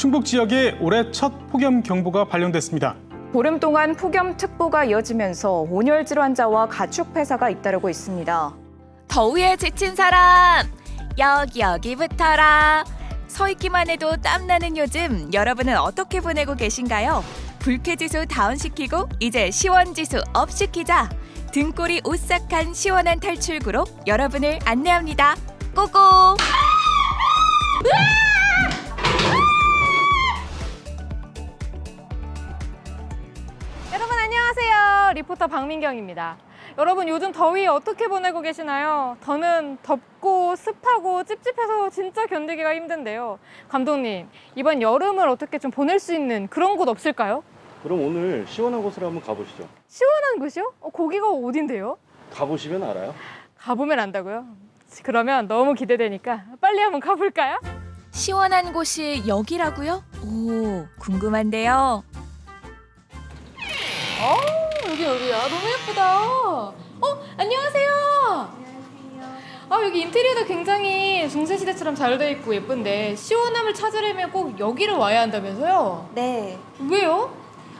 충북 지역에 올해 첫 폭염 경보가 발령됐습니다. 보름 동안 폭염특보가 이어지면서 온열 질환자와 가축 폐사가 잇따르고 있습니다. 더위에 지친 사람 여기 여기 붙어라 서 있기만 해도 땀나는 요즘 여러분은 어떻게 보내고 계신가요? 불쾌지수 다운시키고 이제 시원지수 업시키자 등골이 오싹한 시원한 탈출구로 여러분을 안내합니다 고고 안녕하세요. 리포터 박민경입니다. 여러분 요즘 더위 어떻게 보내고 계시나요? 저는 덥고 습하고 찝찝해서 진짜 견디기가 힘든데요. 감독님, 이번 여름을 어떻게 좀 보낼 수 있는 그런 곳 없을까요? 그럼 오늘 시원한 곳으로 한번 가보시죠. 시원한 곳이요? 어, 거기가 어딘데요? 가보시면 알아요. 가보면 안다고요? 그러면 너무 기대되니까 빨리 한번 가볼까요? 시원한 곳이 여기라고요? 오 궁금한데요 여기 어디야? 너무 예쁘다. 어, 안녕하세요. 아, 여기 인테리어도 굉장히 중세 시대처럼 잘 돼 있고 예쁜데 시원함을 찾으려면 꼭 여기를 와야 한다면서요? 네. 왜요?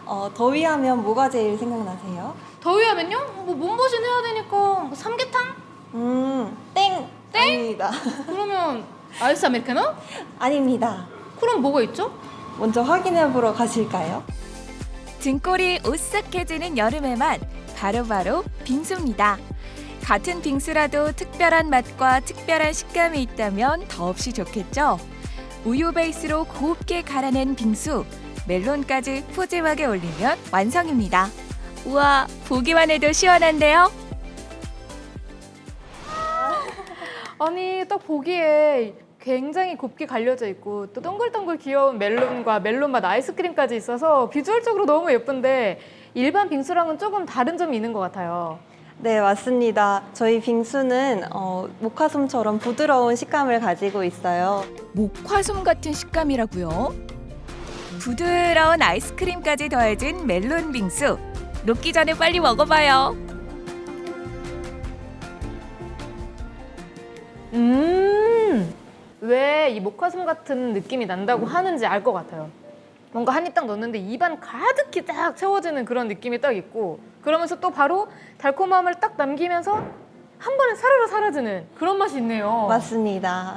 어, 더위하면 뭐가 제일 생각나세요? 더위하면요? 뭐 몸보신 해야 되니까 뭐 삼계탕? 음, 땡! 땡? 아닙니다. 그러면 아이스 아메리카노? 아닙니다. 그럼 뭐가 있죠? 먼저 확인해 보러 가실까요? 등골이 오싹해지는 여름에만 바로바로 빙수입니다. 같은 빙수라도 특별한 맛과 특별한 식감이 있다면 더없이 좋겠죠. 우유 베이스로 곱게 갈아낸 빙수, 멜론까지 푸짐하게 올리면 완성입니다. 우와, 보기만 해도 시원한데요? 아니 딱 보기에 굉장히 곱게 갈려져 있고 또 동글동글 귀여운 멜론과 멜론 맛 아이스크림까지 있어서 비주얼적으로 너무 예쁜데 일반 빙수랑은 조금 다른 점이 있는 것 같아요. 네, 맞습니다. 저희 빙수는 어, 모카솜처럼 부드러운 식감을 가지고 있어요. 목화솜 같은 식감이라고요? 부드러운 아이스크림까지 더해진 멜론 빙수. 녹기 전에 빨리 먹어봐요. 음, 왜 이 모카솜 같은 느낌이 난다고 하는지 알 것 같아요. 뭔가 한 입 딱 넣는데 입안 가득히 딱 채워지는 그런 느낌이 딱 있고 그러면서 또 바로 달콤함을 딱 남기면서 한 번에 사르르 사라지는 그런 맛이 있네요. 맞습니다.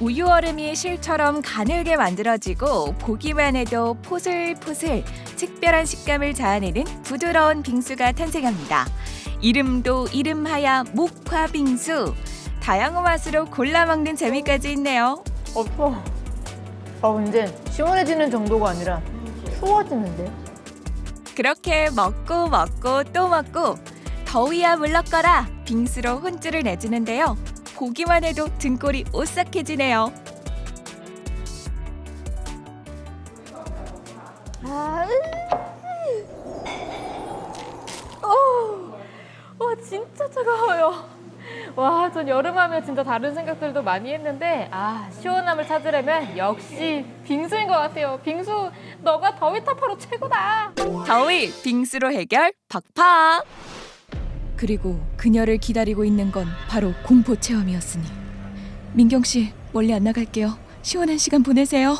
우유 얼음이 실처럼 가늘게 만들어지고 보기만 해도 포슬포슬 특별한 식감을 자아내는 부드러운 빙수가 탄생합니다. 이름도 이름하야 목화 빙수. 다양한 맛으로 골라 먹는 재미까지 있네요. 없어. 아, 이제 시원해지는 정도가 아니라 추워지는데. 그렇게 먹고 먹고 또 먹고 더위야 물러거라 빙수로 혼쭐을 내주는데요. 보기만 해도 등골이 오싹해지네요. 아, 어, 와 진짜 차가워요. 와, 전 여름하면 진짜 다른 생각들도 많이 했는데 아 시원함을 찾으려면 역시 빙수인 것 같아요. 빙수 너가 더위 타파로 최고다. 더위 빙수로 해결 팍팍. 그리고 그녀를 기다리고 있는 건 바로 공포 체험이었으니 민경 씨 멀리 안 나갈게요. 시원한 시간 보내세요.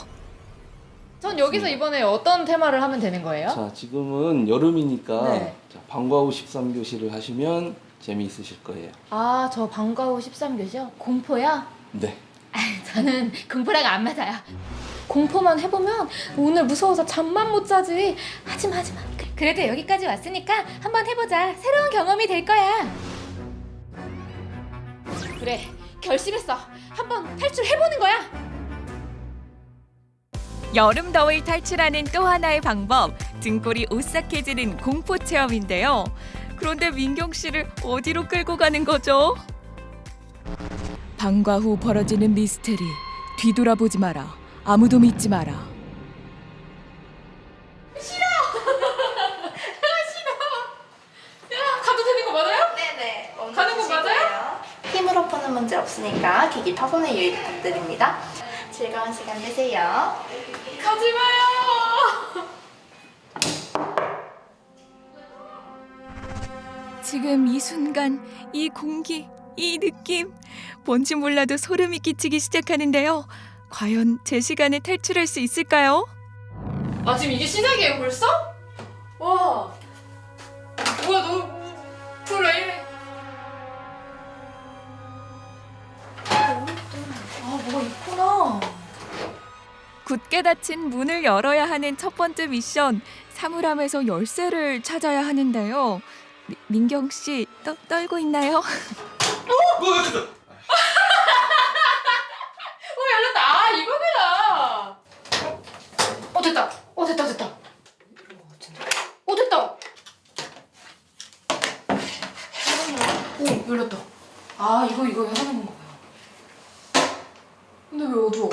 전 여기서 이번에 어떤 테마를 하면 되는 거예요? 자, 지금은 여름이니까 네. 자, 방과 후 13교시를 하시면 재미있으실 거예요. 아, 저 방과 후 13교시요? 공포요? 네. 저는 공포랑 안 맞아요. 공포만 해보면 오늘 무서워서 잠만 못 자지. 하지마, 하지마. 그래도 여기까지 왔으니까 한번 해보자. 새로운 경험이 될 거야. 그래, 결심했어. 한번 탈출해보는 거야. 여름 더위를 탈출하는 또 하나의 방법 등골이 오싹해지는 공포 체험인데요. 그런데 민경 씨를 어디로 끌고 가는 거죠? 방과 후 벌어지는 미스테리 뒤돌아보지 마라 아무도 믿지 마라 가도 되는 거 맞아요? 네네. 가는 거 맞아요? 힘으로 푸는 문제 없으니까 기기 타손의 유의 부탁드립니다. 즐거운 시간 되세요. 가지 마요. 지금 이 순간 이 공기 이 느낌 뭔지 몰라도 소름이 끼치기 시작하는데요 과연 제 시간에 탈출할 수 있을까요? 아 지금 이게 시작이에요 벌써? 와 뭐야 너 불왜 이래 아 뭐가 있구나 굳게 닫힌 문을 열어야 하는 첫 번째 미션 사물함에서 열쇠를 찾아야 하는데요. 미- 민경 씨 떠, 떨고 있나요? 어 열렸다 아 이거구나 어 됐다 어 됐다 됐다 어 됐다 오 열렸다 아 이거 이거 하는 건가 봐요 근데 왜 어두워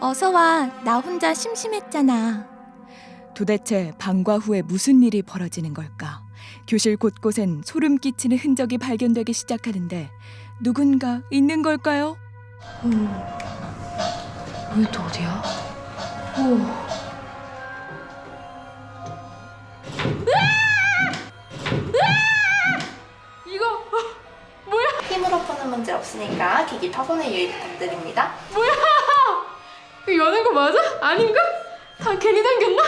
어서 와. 나 혼자 심심했잖아. 도대체 방과 후에 무슨 일이 벌어지는 걸까? 교실 곳곳엔 소름 끼치는 흔적이 발견되기 시작하는데 누군가 있는 걸까요? 여기 또 어디야? 오 이거 힘으로 푸는 문제 없으니까 기기 타고는 유의 부탁드립니다. 이거 여는 거 맞아? 아닌가? 다 괜히 당겼나?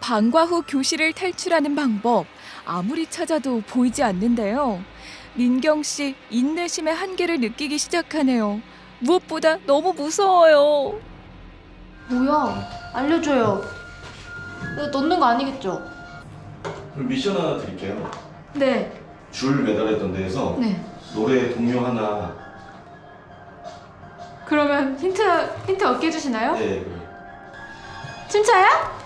방과 후 교실을 탈출하는 방법 아무리 찾아도 보이지 않는데요. 민경 씨 인내심의 한계를 느끼기 시작하네요. 무엇보다 너무 무서워요. 뭐야? 알려줘요. 이거 넣는 거 아니겠죠? 그럼 미션 하나 드릴게요. 네. 줄 매달렸던 데에서 네. 노래 동요 하나. 그러면 힌트 힌트 얻게 해주시나요? 네. 진짜야?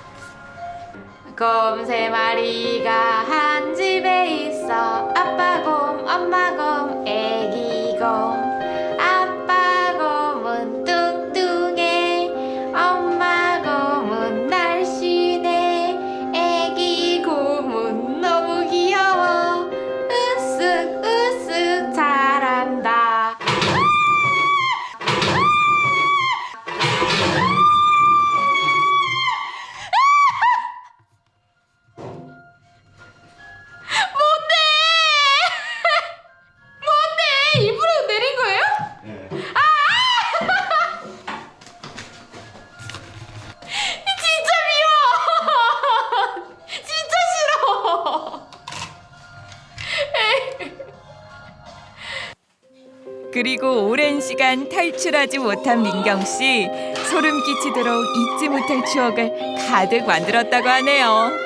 곰 세 마리가 한 집에 있어. 아빠 곰, 엄마 곰, 애기 곰 그리고 오랜 시간 탈출하지 못한 민경 씨 소름 끼치도록 잊지 못할 추억을 가득 만들었다고 하네요.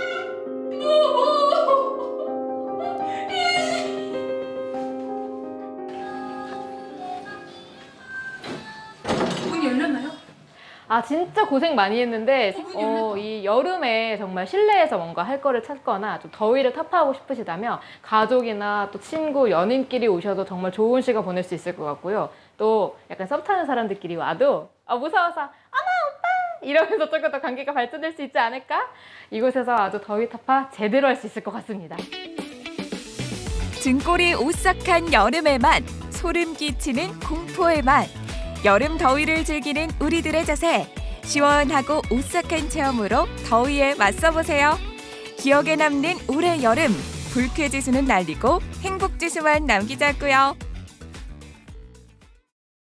아 진짜 고생 많이 했는데 어, 이 여름에 정말 실내에서 뭔가 할 거를 찾거나 좀 더위를 타파하고 싶으시다면 가족이나 또 친구, 연인끼리 오셔도 정말 좋은 시간 보낼 수 있을 것 같고요. 또 약간 썸 타는 사람들끼리 와도 아 무서워서 어머 오빠 이러면서 조금 더 관계가 발전될 수 있지 않을까? 이곳에서 아주 더위 타파 제대로 할 수 있을 것 같습니다. 등골이 오싹한 여름의 맛, 소름 끼치는 공포의 맛. 여름 더위를 즐기는 우리들의 자세. 시원하고 오싹한 체험으로 더위에 맞서보세요. 기억에 남는 올해 여름. 불쾌지수는 날리고 행복지수만 남기자고요.